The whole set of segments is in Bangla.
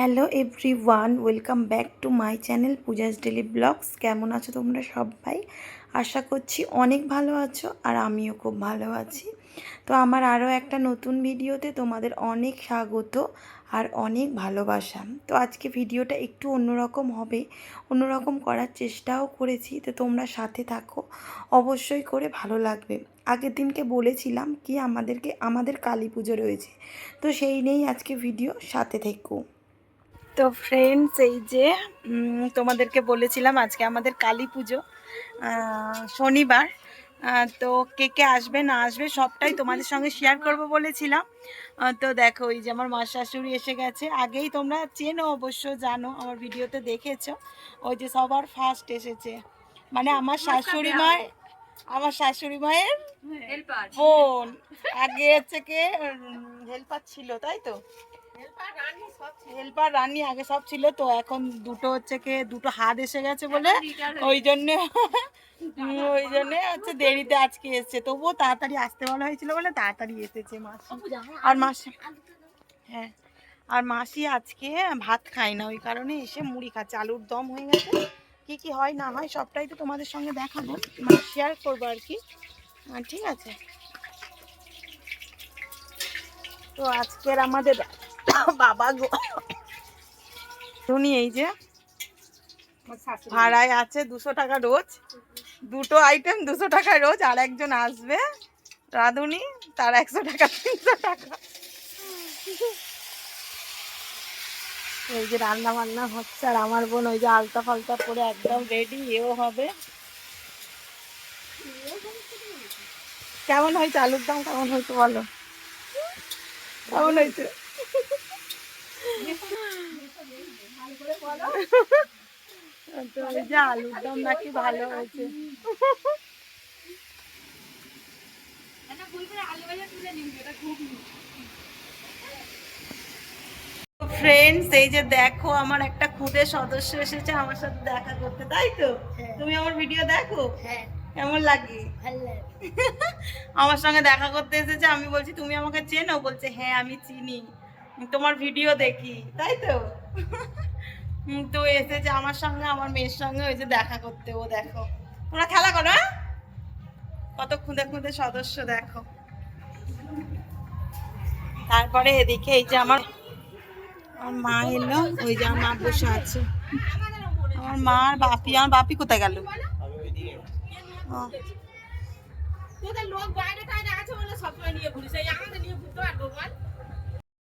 Hello everyone welcome back to my channel Puja's daily blogs. কেমন আছো তোমরা সবাই? আশা করছি অনেক ভালো আছো আর আমিও খুব ভালো আছি। তো আমার আরও একটা নতুন ভিডিওতে তোমাদের অনেক স্বাগত আর অনেক ভালোবাসা। তো আজকে ভিডিওটা একটু অন্যরকম হবে, অন্যরকম করার চেষ্টাও করেছি। তো তোমরা সাথে থাকো, অবশ্যই করে ভালো লাগবে। আগের দিনকে বলেছিলাম কি আমাদেরকে, আমাদের কালী পুজো রয়েছে। তো সেই নিয়েই আজকে ভিডিও, সাথে থেকো। তো ফ্রেন্ডস এই যে তোমাদেরকে বলেছিলাম আজকে আমাদের কালী পুজো শনিবার। তো কে কে আসবে না আসবে সবটাই তোমাদের সঙ্গে শেয়ার করব বলেছিলাম। তো দেখো এই যে আমার মা শাশুড়ি এসে গেছে। আগেই তোমরা চেনো অবশ্য জানো আমার ভিডিওতে দেখেছ। ওই যে সবার ফার্স্ট এসেছে। মানে আমার শাশুড়ি মায়ের আমার শাশুড়ি মায়ের বোন। আগে হচ্ছে কে হেল্পার ছিল তাই তো? হেল্পার রানী আগে সব ছিল তো এখন দুটো হচ্ছে কে দুটো হাত এসে গেছে বলে ওই জন্য ওই জন্য হচ্ছে দেরিতে আজকে এসেছে। তবুও তাড়াতাড়ি আসতে বলা হয়েছিল বলে তাড়াতাড়ি এসেছে মাসি। আর মাসি হ্যাঁ আর মাসি আজকে ভাত খায় না ওই কারণে এসে মুড়ি খাচ্ছে আলুর দম হয়ে গেছে। কি কি হয় না হয় সবটাই তো তোমাদের সঙ্গে দেখাবো। মানে শেয়ার করব আর কি। ঠিক আছে। তো আজকের আমাদের বাবা উনি এই যে, ভাড়ায় আছে দুশো টাকা রোজ, দুটো আইটেম দুশো টাকা রোজ, আর একজন আসবে, রাঁধুনি, তার একশো টাকা, তিনশো টাকা। এই যে রান্না বান্না হচ্ছে, আর আমার বোন ওই যে আলতা ফালতা পরে একদম রেডি এও হবে। কেমন হয়েছে? আলুর দাম কেমন হয়েছে বলো? কেমন হয়েছে? তো এই যে আলুর দম নাকি ভালো হয়েছে ফ্রেন্ডস এই যে দেখো আমার একটা খুদে সদস্য এসেছে আমার সাথে দেখা করতে তাই তো? তুমি আমার ভিডিও দেখো? কেমন লাগে। আমার সঙ্গে দেখা করতে এসেছে আমি বলছি তুমি আমাকে চেনো? বলছে হ্যাঁ আমি চিনি। তোমার ভিডিও দেখি তাই তো? তো এসেছে আমার সঙ্গে আমার মেয়ের সঙ্গে ওই যে দেখা করতে ও দেখো। তোমরা খেলা করো হ্যাঁ? কত খুঁদে খুঁদে সদস্য দেখো। তারপরে এদিকে এই যে আমার আমার মা এলো ওই যে আমার মা বসে আছে। আমার মা আর বাপি আমার বাপি কোথায় গেল? ও,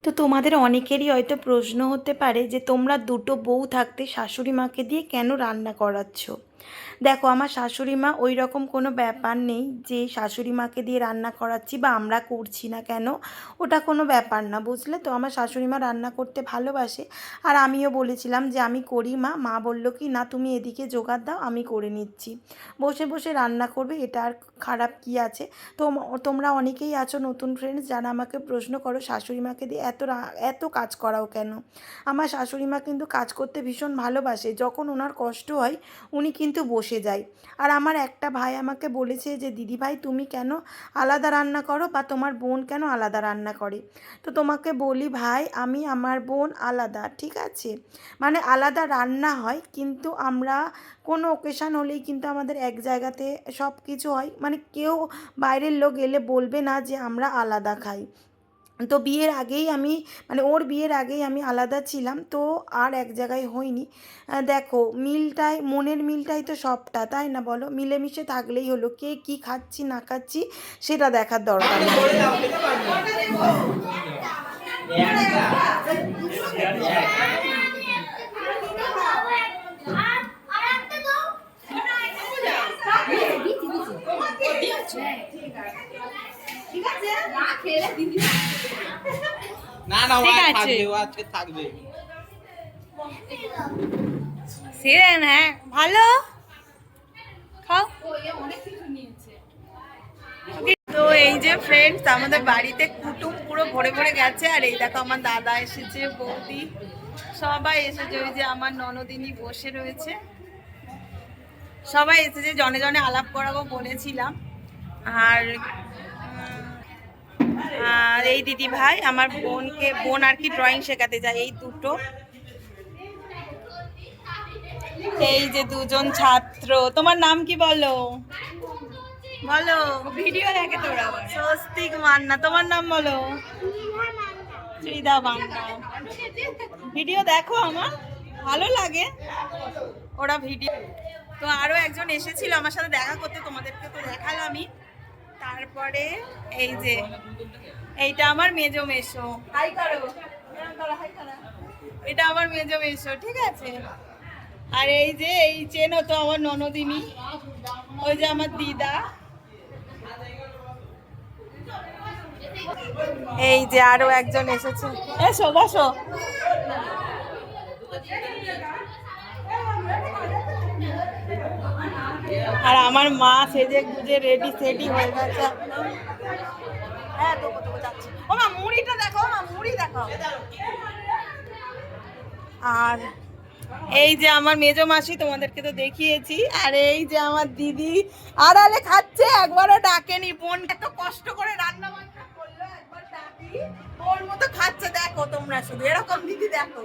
তো তোমাদের অনেকেরই হয়তো প্রশ্ন হতে পারে যে তোমরা দুটো বউ থাকতে শাশুড়ি মাকে দিয়ে কেন রান্না করাচ্ছ? দেখো, আমার শাশুড়ি মা ওই রকম কোনো ব্যাপার নেই যে শাশুড়ি মাকে দিয়ে রান্না করাচ্ছি বা আমরা করছি না কেন, ওটা কোনো ব্যাপার না, বুঝলে তো? আমার শাশুড়ি মা রান্না করতে ভালোবাসে। আর আমিও বলেছিলাম যে আমি করি মা মা বলল কি, না, তুমি এদিকে জোগাড় দাও, আমি করে নিচ্ছি। বসে বসে রান্না করবে, এটা আর খারাপ কি আছে? তো তোমরা অনেকেই আছো নতুন ফ্রেন্ডস যারা আমাকে প্রশ্ন করো শাশুড়ি মাকে দিয়ে এত এত কাজ করাও কেন? আমার শাশুড়ি মা কিন্তু কাজ করতে ভীষণ ভালোবাসে, যখন ওনার কষ্ট হয়, উনি কিন্তু বসে যায় আর আমার একটা ভাই আমাকে বলেছে যে, দিদি ভাই, তুমি কেন আলাদা রান্না করো বা তোমার বোন কেন আলাদা রান্না করে? তো তোমাকে বলি ভাই, আমি আমার বোন আলাদা, ঠিক আছে? মানে আলাদা রান্না হয়, কিন্তু আমরা কোনো ওকেশান হলেই কিন্তু আমাদের এক জায়গাতে সব কিছু হয়। মানে কেউ বাইরের লোক এলে বলবে না যে, আমরা আলাদা খাই। তো বিয়ের আগেই আমি মানে ওর বিয়ের আগেই আমি আলাদা ছিলাম তো আর এক জায়গায় হইনি দেখো মিলটাই মনের মিলটাই তো সবটা তাই না বলো? মিলেমিশে থাকলেই হলো কে কি খাচ্ছি না খাচ্ছি সেটা দেখার দরকার নেই না না। ও ঠিক আর আছে। থাকবে ও আজকে থাকবে। সিরেন হ্যাঁ ভালো? খাও। তো এই যে ফ্রেন্ডস আমাদের বাড়িতে কুটুম পুরো ভরে ভরে গেছে আর এই দেখো আমার দাদা এসেছে বৌদি। সবাই এসেছে ওই যে আমার ননদিনী বসে রয়েছে। সবাই এসেছে জনে জনে আলাপ করাবো বলেছিলাম। আর আর এই দিদি ভাই আমার বোনকে বোন আর কি ড্রয়িং শেখাতে যায় এই দুটো। এই যে দুজন ছাত্র। তোমার নাম কি বলো? বলো। ভিডিও দেখে তোরা স্বস্তিক মান্না। তোমার নাম বলো? মান্না। ভিডিও দেখো আমার। ভালো লাগে। ওরা ভিডিও তো আরও একজন এসেছিল আমার সাথে দেখা করতে তোমাদেরকে তো দেখালামই। তারপরে এই যে এইটা আমার মেজো মেশো। হাই করো। এটা আমার মেজো মেশো ঠিক আছে? আর এই যে এই চেনো তো আমার ননদিনী ওই যে আমার দিদা। এই যে আরও একজন এসেছে। এসো বসো। আর আমার মা সেজে গুজে রেডি সেডি হয়ে গেছে হ্যাঁ ও মা, মুড়িটা দেখো মা, মুড়ি দেখাও আর এই যে আমার মেজো মাসি, তোমাদেরকে তো দেখিয়েছি। আর এই যে আমার দিদি, আড়ালে খাচ্ছে, একবারও ডাকেনি। বোন এত কষ্ট করে রান্না বান্না করল, একবার ডাকি। ওর মতো খাচ্ছে, দেখো তোমরা শুধু, এরকম দিদি দেখো।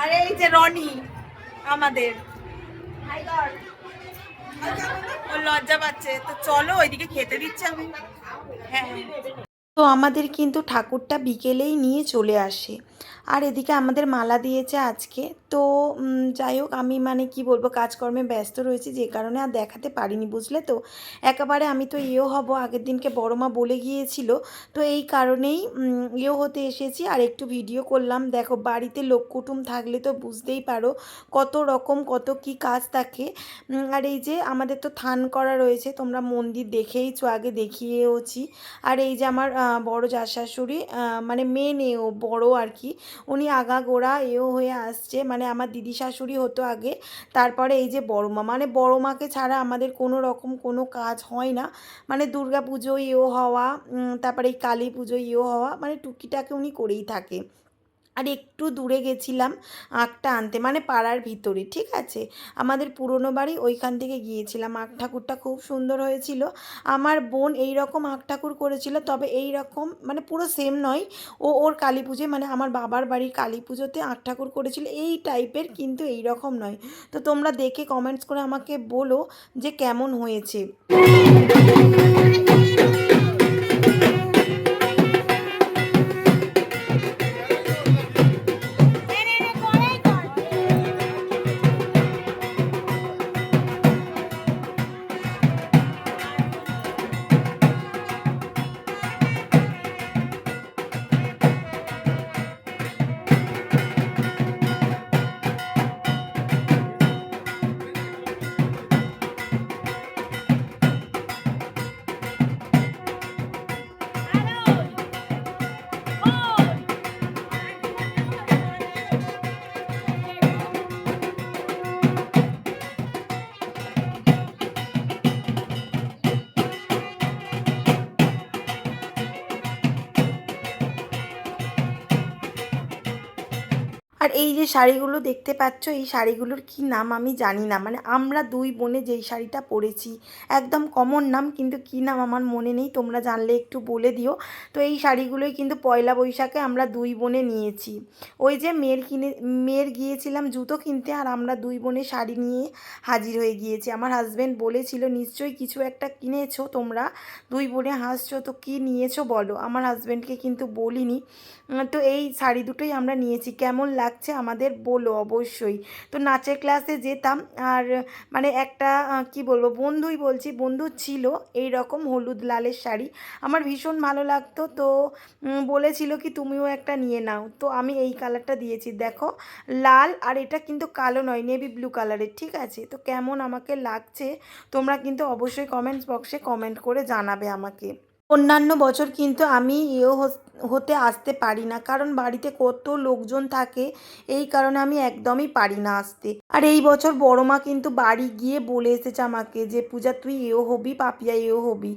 আর এই যে রনি, আমাদের. লজ্জা পাচ্ছে। তো চলো ওইদিকে খেতে দিচ্ছে আমি। হ্যাঁ। তো আমাদের কিন্তু ঠাকুরটা বিকেলেই নিয়ে চলে আসে। আর এদিকে আমাদের মালা দিয়েছে আজকে। তো যাই হোক, আমি মানে কি বলব, কাজকর্মে ব্যস্ত রয়েছি, যে কারণে আর দেখাতে পারিনি, বুঝলে তো? একেবারে আমি তো ইয়েও হব, আগের দিনকে বড় মা বলে গিয়েছিল। তো এই কারণেই ইয়েও হতে এসেছি, আর একটু ভিডিও করলাম। দেখো, বাড়িতে লোক কুটুম থাকলে তো বুঝতেই পারো কত রকম, কত কি কাজ থাকে। আর এই যে আমাদের তো থান করা রয়েছে, তোমরা মন্দির দেখেইছো, আগে দেখিয়েওছি। আর এই যে আমার বড় যা শাশুড়ি মানে মেয়ে নেও বড় আর কি। উনি আগাগোড়া এও হয়ে আসছে। মানে আমার দিদি শাশুড়ি হতো আগে। তারপরে এই যে বড় মা মানে বড় মাকে ছাড়া আমাদের কোনো রকম কোনো কাজ হয় না। মানে দুর্গা পুজো ইয়েও হওয়া তারপরে এই কালী পুজো ইয়েও হওয়া মানে টুকিটাকে উনি করেই থাকে। আর একটু দূরে গেছিলাম আঁকটা আনতে মানে পাড়ার ভিতরে, ঠিক আছে? আমাদের পুরনো বাড়ি ওইখান থেকে গিয়েছিলাম। আঁক ঠাকুরটা খুব সুন্দর হয়েছিল। আমার বোন এই রকম আঁক ঠাকুর করেছিল, তবে এই রকম মানে পুরো সেম নয়। ও ওর কালী পুজোয় মানে আমার বাবার বাড়ির কালী পুজোতে আঁক ঠাকুর করেছিল। এই টাইপের কিন্তু এই রকম নয়। তো তোমরা দেখে কমেন্টস করে আমাকে বলো যে কেমন হয়েছে। আর এই যে শাড়িগুলো দেখতে পাচ্ছ, এই শাড়িগুলোর কি নাম আমি জানি না। মানে আমরা দুই বোনে যেই শাড়িটা পরেছি, একদম কমন নাম, কিন্তু কি নাম আমার মনে নেই, তোমরা জানলে একটু বলে দিও। তো এই শাড়িগুলোই কিন্তু পয়লা বৈশাখে আমরা দুই বোনে নিয়েছি। ওই যে মেয়ের কিনে, মেয়ের গিয়েছিলাম জুতো কিনতে, আর আমরা দুই বোনে শাড়ি নিয়ে হাজির হয়ে গিয়েছি। আমার হাজব্যান্ড বলেছিল, নিশ্চয়ই কিছু একটা কিনেছো তোমরা, দুই বোনে হাসছো, তো কি নিয়েছো বলো? আমার হাজব্যান্ডকে কিন্তু বলিনি। তো এই শাড়ি দুটোই আমরা নিয়েছি। কেমন লাগছে আমাদের বলো অবশ্যই। তো নাচের ক্লাসে যেতাম আর মানে একটা কি বলব, বন্ধুই বলছি, বন্ধু ছিল এই রকম হলুদ লালের শাড়ি। আমার ভীষণ ভালো লাগতো, তো বলেছিল কি তুমিও একটা নিয়ে নাও। তো আমি এই কালারটা দিয়েছি। দেখো, লাল আর এটা কিন্তু কালো নয় নেভি ব্লু কালারের ঠিক আছে? তো কেমন আমাকে লাগছে, তোমরা কিন্তু অবশ্যই কমেন্টস বক্সে কমেন্ট করে জানাবে আমাকে। অন্যান্য বছর কিন্তু আমি হস- হতে আসতে পারি না। কারণ বাড়িতে কত লোকজন থাকে, এই কারণে আমি একদমই পারি না আসতে। আর এই বছর বড় মা কিন্তু বাড়ি গিয়ে বলে এসেছে আমাকে যে, পূজা, তুই এও হবি, পাপিয়া এও হবি।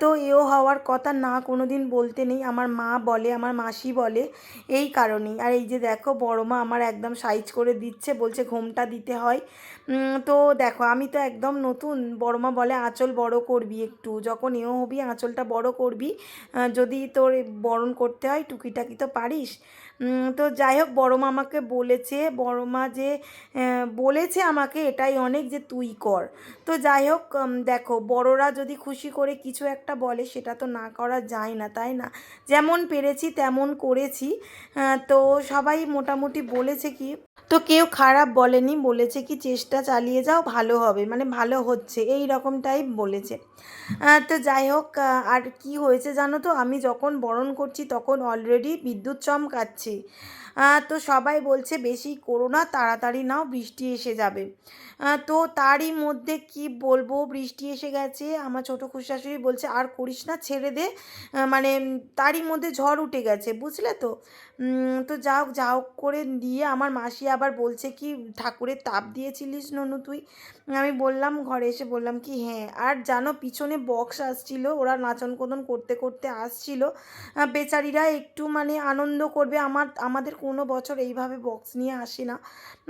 তো এও হওয়ার কথা না কোনো দিন বলতে নেই। আমার মা বলে, আমার মাসি বলে এই কারণেই। আর এই যে দেখো, বড় মা আমার একদম সাইজ করে দিচ্ছে, বলছে ঘোমটা দিতে হয়। তো দেখো, আমি তো একদম নতুন। বড়মা বলে, আঁচল বড় করবি একটু। যখন এও হবি, আঁচলটা বড় করবি। যদি তোর বরণ করতে হয়, টুকিটাকি তো পারিস। তো যাই হোক বড় মা আমাকে বলেছে বড় মা যে বলেছে আমাকে এটাই অনেক যে তুই কর। তো যাই হোক দেখো, বড়রা যদি খুশি করে কিছু একটা বলে, সেটা তো না করা যায় না, তাই না? যেমন পেরেছি, তেমন করেছি। তো সবাই মোটামুটি বলেছে কি, তো কেউ খারাপ বলেনি, বলেছে কি, চেষ্টা চালিয়ে যাও, ভালো হবে। মানে ভালো হচ্ছে, এই রকম টাইপ বলেছে। তো যাই হোক আর কি হয়েছে জানো তো, আমি যখন বরণ করছি, তখন অলরেডি বিদ্যুৎ চমকাচ্ছে। 음. তো সবাই বলছে, বেশি করো না, তাড়াতাড়ি নাও, বৃষ্টি এসে যাবে। তো তারই মধ্যে কি বলব, বৃষ্টি এসে গেছে, আমার ছোটো খুশাশুড়ি বলছে, আর করিস না, ছেড়ে দে। মানে তারই মধ্যে ঝড় উঠে গেছে, বুঝলে তো? তো যা হোক যা হোক করে দিয়ে আমার মাসি আবার বলছে কি, ঠাকুরের তাপ দিয়েছিলিস ননু তুই? আমি বললাম, ঘরে এসে বললাম কি হ্যাঁ। আর জানো, পিছনে বক্স আসছিল, ওরা নাচন কোদন করতে করতে আসছিল। বেচারিরা একটু মানে আনন্দ করবে, আমার, আমাদের কোনো বছর এইভাবে বক্স নিয়ে আসে না।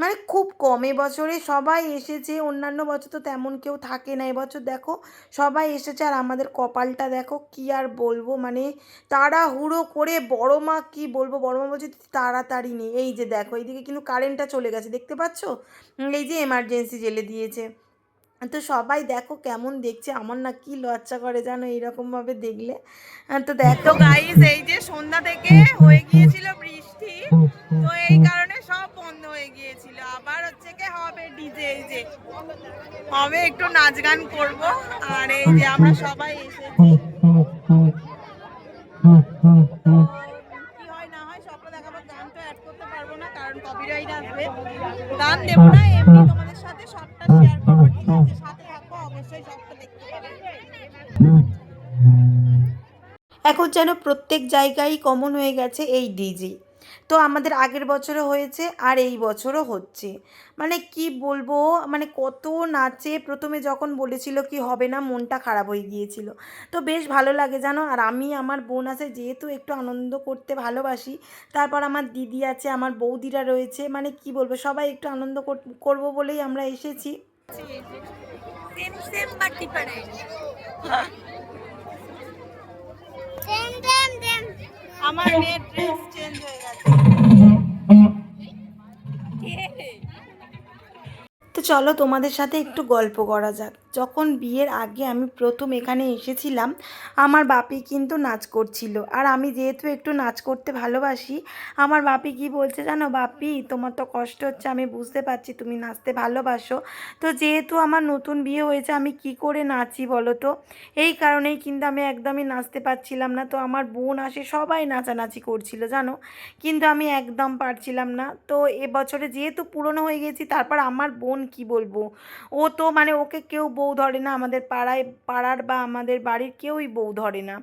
মানে খুব কম বছরে সবাই এসেছে, অন্যান্য বছর তো তেমন কেউ থাকে না, এবছর দেখো সবাই এসেছে আর আমাদের কপালটা দেখো কি আর বলব মানে তাড়াহুড়ো করে বড় মা কি বলব, বড় মা বলছে "তুই তাড়াতাড়ি নেই এই যে দেখো, এইদিকে কিন্তু কারেন্টটা চলে গেছে, দেখতে পাচ্ছ? এই যে এমার্জেন্সি জেলে দিয়েছে। তো সবাই দেখো কেমন দেখছে, আমার না কি লজ্জা করে জানো এইরকমভাবে দেখলে। তো দেখো গাইস এই যে সন্ধ্যা থেকে হয়ে গিয়েছিল বৃষ্টি। তো এই কারণে সব বন্ধ হয়ে গিয়েছিল। আবার হচ্ছে কি হবে ডিজে যে। হবে একটু নাচ গান করব। আর এই যে আমরা সবাই এসেছি। গান দেবো না, এমনি তোমাদের সাথে সবটা শেয়ার করব। ঠিক আছে, সাথে থাকো, অবশ্যই সবটা দেখতে পাবে। এখন যেন প্রত্যেক জায়গায় কমন হয়ে গেছে এই ডিজি তো আমাদের আগের বছরও হয়েছে আর এই বছরও হচ্ছে। মানে কি বলব? মানে কত নাচে প্রথমে যখন বলেছিল কি হবে না মনটা খারাপ হয়ে গিয়েছিল। তো বেশ ভালো লাগে জানো? আর আমি আমার বোন আছে যেহেতু একটু আনন্দ করতে ভালোবাসি তারপর আমার দিদি আছে আমার বৌদিরা রয়েছে মানে কি বলব? সবাই একটু আনন্দ কর- করব বলেই আমরা এসেছি সেম সেম বাট ডিফারেন্ট আমার মেয়ের ড্রেস চেঞ্জ হয়ে গেছে। চলো তোমাদের সাথে একটু গল্প করা যাক। যখন বিয়ের আগে আমি প্রথম এখানে এসেছিলাম, আমার বাপি কিন্তু নাচ করছিল। আর আমি যেহেতু একটু নাচ করতে ভালোবাসি, আমার বাপি কি বলছে জানো? বাপি, তোমার তো কষ্ট হচ্ছে, আমি বুঝতে পারছি তুমি নাচতে ভালোবাসো। তো যেহেতু আমার নতুন বিয়ে হয়েছে, আমি কি করে নাচি বলো তো? এই কারণেই কিন্তু আমি একদমই নাচতে পারছিলাম না। তো আমার বোন আসে, সবাই নাচানাচি করছিল, জানো? কিন্তু আমি একদম পারছিলাম না। তো এবছরে যেহেতু পুরনো হয়ে গেছি, তারপর আমার বোন কি বলব? ও তো মানে ওকে কেউ বউ ধরে না, আমাদের পাড়ায়, পাড়ার বা আমাদের বাড়ির কেউই বউ ধরে না।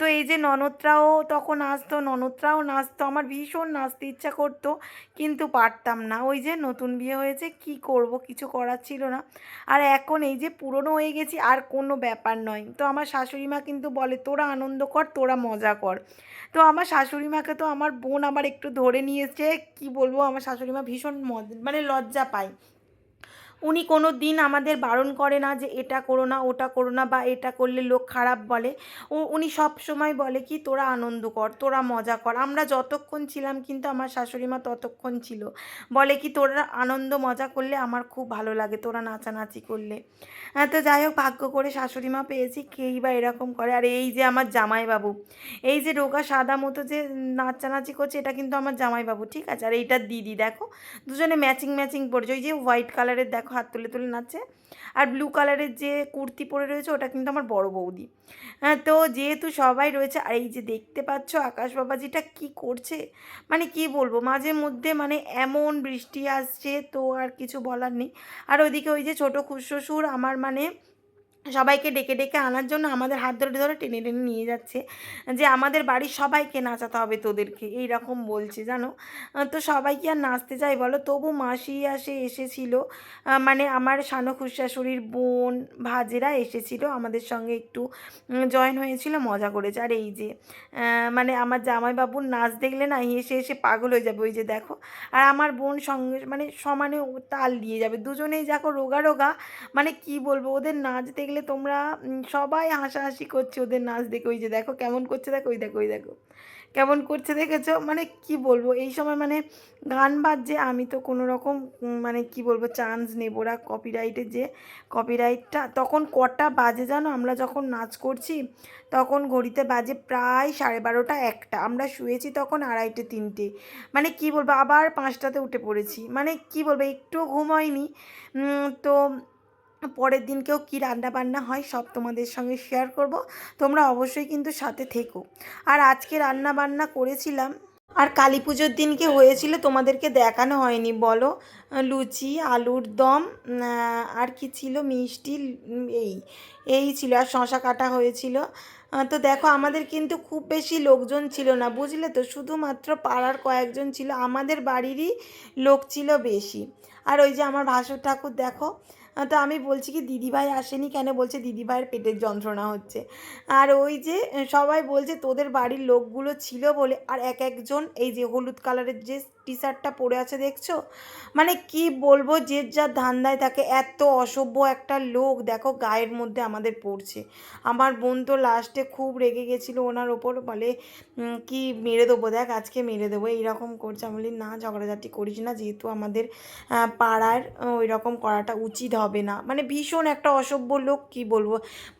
তো এই যে ননদরাও তখন আসতো, ননদরাও নাচতো, আমার ভীষণ নাচতে ইচ্ছা করতো, কিন্তু পারতাম না। ওই যে নতুন বিয়ে হয়েছে, কি করব? কিছু করার ছিল না। আর এখন এই যে পুরনো হয়ে গেছি, আর কোনো ব্যাপার নয়। তো আমার শাশুড়ি মা কিন্তু বলে, তোরা আনন্দ কর, তোরা মজা কর। তো আমার শাশুড়ি মাকে তো আমার বোন আবার একটু ধরে নিয়েছে, কি বলব? আমার শাশুড়ি মা ভীষণ মানে লজ্জা পায়। উনি কোনো দিন আমাদের বারণ করে না যে এটা করো না, ওটা করো না বা এটা করলে লোক খারাপ বলে। ও, উনি সব সময় বলে কি, তোরা আনন্দ কর, তোরা মজা কর। আমরা যতক্ষণ ছিলাম কিন্তু আমার শাশুড়ি মা ততক্ষণ ছিল। বলে কি, তোরা আনন্দ, মজা করলে আমার খুব ভালো লাগে, তোরা নাচানাচি করলে। হ্যাঁ তো যাই হোক, ভাগ্য করে শাশুড়ি মা পেয়েছি, কেই বা এরকম করে। আর এই যে আমার জামাইবাবু, এই যে রোগা সাদা মতো যে নাচানাচি করছে, এটা কিন্তু আমার জামাইবাবু, ঠিক আছে? আর এইটা দিদি, দেখো? দুজনে ম্যাচিং ম্যাচিং পরেছে ওই যে হোয়াইট কালারের দেখো? হাত তুলে তুলে নাচছে আর ব্লু কালারের যে কুর্তি পরে রয়েছে, ওটা কিন্তু আমার বড় বৌদি। হ্যাঁ তো যেহেতু সবাই রয়েছে, আর এই যে দেখতে পাচ্ছ আকাশ বাবাজিটা কি করছে? মানে কি বলব, মাঝে মধ্যে মানে এমন বৃষ্টি আসছে, তো আর কিছু বলার নেই। আর ওইদিকে ওই যে ছোটো খুশ্বশুর আমার মানে সবাইকে ডেকে ডেকে আনার জন্য আমাদের হাত ধরে ধরে টেনে টেনে নিয়ে যাচ্ছে। যে আমাদের বাড়ির সবাইকে নাচাতে হবে তোদেরকে এই রকম বলছে, জানো? তো সবাই কি আর নাচতে চাই বলো? তবু মাসি আসে, এসেছিল। মানে আমার শানু খুশাশুড়ির বোন ভাজেরা এসেছিল, আমাদের সঙ্গে একটু জয়েন হয়েছিল, মজা করেছে। আর এই যে মানে আমার জামাইবাবুর নাচ দেখলে না হেসে এসে পাগল হয়ে যাবে, ওই যে দেখো। আর আমার বোন সঙ্গে মানে সমানে তাল দিয়ে যাবে। দুজনেই দেখো রোগা রোগা মানে কি বলব? ওদের নাচ দেখলে তোমরা সবাই হাসাহাসি করছে ওদের নাচ দেখে। ওই যে দেখো কেমন করছে, দেখো, ওই দেখো ওই দেখো। কেমন করছে দেখেছ? মানে কি বলব, এই সময় মানে গান বাজছে, আমি তো কোনো রকম মানে কি বলব চান্স নেব ওরা কপিরাইটের যে কপিরাইটটা তখন কটা বাজে জানো? আমরা যখন নাচ করছি, তখন ঘড়িতে বাজে প্রায় সাড়ে বারোটা একটা। আমরা শুয়েছি তখন আড়াইটে, তিনটে। মানে কি বলব, আবার পাঁচটাতে উঠে পড়েছি। মানে কি বলব, একটুও ঘুম হয়নি। তো পরের দিনকেও কী রান্না বান্না হয় সব তোমাদের সঙ্গে শেয়ার করব। তোমরা অবশ্যই কিন্তু সাথে থেকো। আর আজকে রান্না বান্না করেছিলাম। আর কালী পুজোর দিনকে হয়েছিল তোমাদেরকে দেখানো হয়নি, বলো। লুচি, আলুর দম আর কি ছিল? মিষ্টি, এই এই ছিল। আর শশা কাটা হয়েছিল। তো দেখো, আমাদের কিন্তু খুব বেশি লোকজন ছিল না, বুঝলে তো? শুধুমাত্র পাড়ার কয়েকজন ছিল। আমাদের বাড়িরই লোক ছিল বেশি। আর ওই যে আমার ভাসুর ঠাকুর, দেখো তো আমি বলছি কি, দিদিভাই আসেনি কেন? বলছে দিদিভাইয়ের পেটের যন্ত্রণা হচ্ছে। আর ওই যে সবাই বলছে তোদের বাড়ির লোকগুলো ছিল বলে, আর এক একজন এই যে হলুদ কালারের যে টি শার্টটা পরে আছে দেখছ? মানে কি বলব, যে যার ধান্দায় থাকে, এত অসভ্য একটা লোক। দেখো গায়ের মধ্যে আমাদের পড়ছে। আমার বোন তো লাস্টে খুব রেগে গেছিল ওনার ওপর, বলে কি মেরে দেবো, দেখ আজকে মেরে দেবো, এইরকম করছে। আমি বলি, না, ঝগড়াঝাটি করিস না, যেহেতু আমাদের পাড়ার ওই রকম করাটা উচিত হবে না। মানে ভীষণ একটা অসভ্য লোক, কি বলব?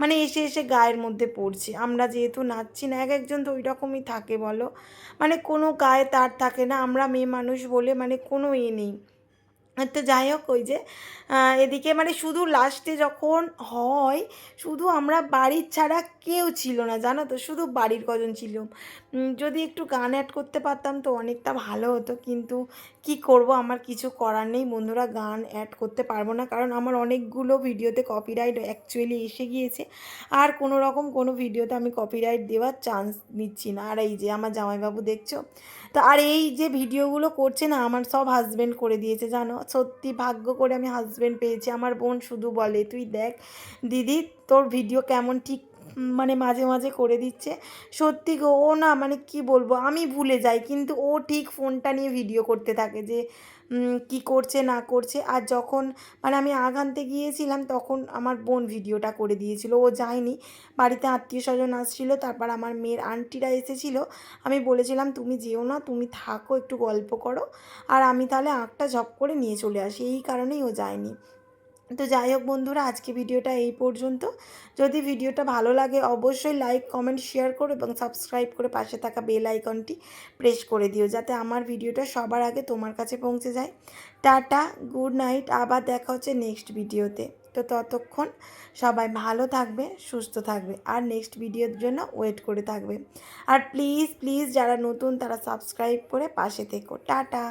মানে এসে এসে গায়ের মধ্যে পড়ছে। আমরা যেহেতু নাচছি না এক একজন তো ওই রকমই থাকে বলো। মানে কোনো গায়ে তার থাকে না। আমরা মেয়ে মানুষ বলে মানে কোনো এ নেই। তো যাই হোক, ওই যে এদিকে মানে শুধু লাস্টে যখন হয়, শুধু আমরা বাড়ির ছাড়া কেউ ছিল না, জানো তো? শুধু বাড়ির কজন ছিল যদি একটু গান অ্যাড করতে পারতাম তো অনেকটা ভালো হতো, কিন্তু কি করব? আমার কিছু করার নেই। বন্ধুরা, গান অ্যাড করতে পারব না, কারণ আমার অনেকগুলো ভিডিওতে কপিরাইট অ্যাকচুয়ালি এসে গিয়েছে। আর কোনো রকম কোনো ভিডিওতে আমি কপিরাইট দেওয়ার চান্স নিচ্ছি না। আর এই যে, আমার জামাইবাবু দেখছ? তো আর এই যে ভিডিওগুলো করছে না, আমার সব হাজব্যান্ড করে দিয়েছে, জানো? সত্যি ভাগ্য করে আমি হাজব্যান্ড পেয়েছি। আমার বোন শুধু বলে, তুই দেখ, দিদি, তোর ভিডিও কেমন ঠিক মানে মাঝে মাঝে করে দিচ্ছে। সত্যি গো, ও না মানে কি বলব, আমি ভুলে যাই, কিন্তু ও ঠিক ফোনটা নিয়ে ভিডিও করতে থাকে যে কি করছে, না করছে। আর যখন মানে আমি আগ আনতে গিয়েছিলাম, তখন আমার বোন ভিডিওটা করে দিয়েছিল। ও যায়নি। বাড়িতে আত্মীয় স্বজন আসছিল, তারপর আমার মেয়ের আন্টিরা এসেছিল। আমি বলেছিলাম, তুমি যেও না, তুমি থাকো, একটু গল্প করো। আর আমি তাহলে আঁকটা ঝপ করে নিয়ে চলে আসি। এই কারণেই ও যায়নি। তো যাই হোক বন্ধুরা, আজকে ভিডিওটা এই পর্যন্ত। যদি ভিডিওটা ভালো লাগে, অবশ্যই লাইক কমেন্ট শেয়ার করো এবং সাবস্ক্রাইব করে পাশে থাকা বেল আইকনটি প্রেস করে দিও, যাতে আমার ভিডিওটা সবার আগে তোমার কাছে পৌঁছে যায়। টাটা গুড নাইট আবার দেখা হচ্ছে নেক্সট ভিডিওতে তো ততক্ষণ সবাই ভালো থাকবে, সুস্থ থাকবে, আর নেক্সট ভিডিওর জন্য ওয়েট করে থাকবে। আর প্লিজ প্লিজ যারা নতুন, তারা সাবস্ক্রাইব করে পাশে থেকো। টাটা!